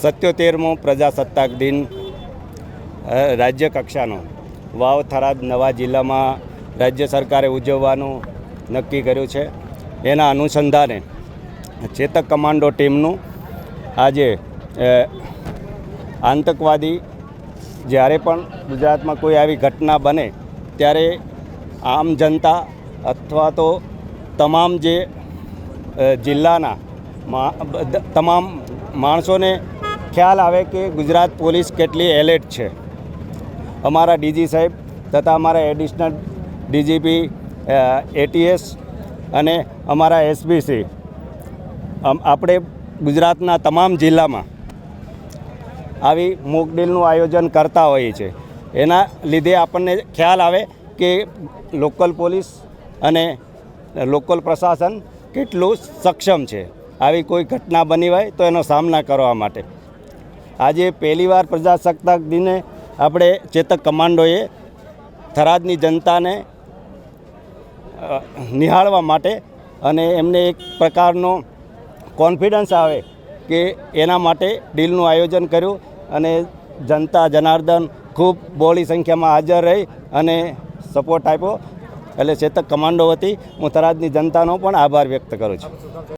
સત્યોતેરમો પ્રજાસત્તાક દિન રાજ્ય કક્ષાનો. વાવ, થરાદ, નવા જિલ્લામાં રાજ્ય સરકારે ઉજવવાનું નક્કી કર્યું છે. એના અનુસંધાને ચેતક કમાન્ડો ટીમનું આજે આતંકવાદી જ્યારે પણ ગુજરાતમાં કોઈ આવી ઘટના બને ત્યારે આમ જનતા અથવા તો તમામ જે જિલ્લાના તમામ માણસોને ખ્યાલ આવે કે ગુજરાત પોલીસ કેટલી એલર્ટ છે. અમારા ડીજી સાહેબ તથા અમારા એડિશનલ ડીજીપી એટીએસ અને અમારા એસબીસી આપણે ગુજરાતના તમામ જિલ્લામાં આવી મોકડીલનું આયોજન કરતા હોઈએ છીએ. એના લીધે આપણને ખ્યાલ આવે કે લોકલ પોલીસ અને લોકલ પ્રશાસન કેટલું સક્ષમ છે. આવી કોઈ ઘટના બની હોય તો એનો સામના કરવા માટે. આજે પહેલીવાર પ્રજાસત્તાક દિને આપણે ચેતક કમાન્ડોએ થરાદની જનતાને નિહાળવા માટે અને એમને એક પ્રકારનો કોન્ફિડન્સ આવે કે એના માટે ડીલનું આયોજન કર્યું અને જનતા જનાર્દન ખૂબ બહોળી સંખ્યામાં હાજર રહી અને સપોર્ટ આપ્યો. એટલે ચેતક કમાન્ડો વતી હું થરાદની જનતાનો પણ આભાર વ્યક્ત કરું છું.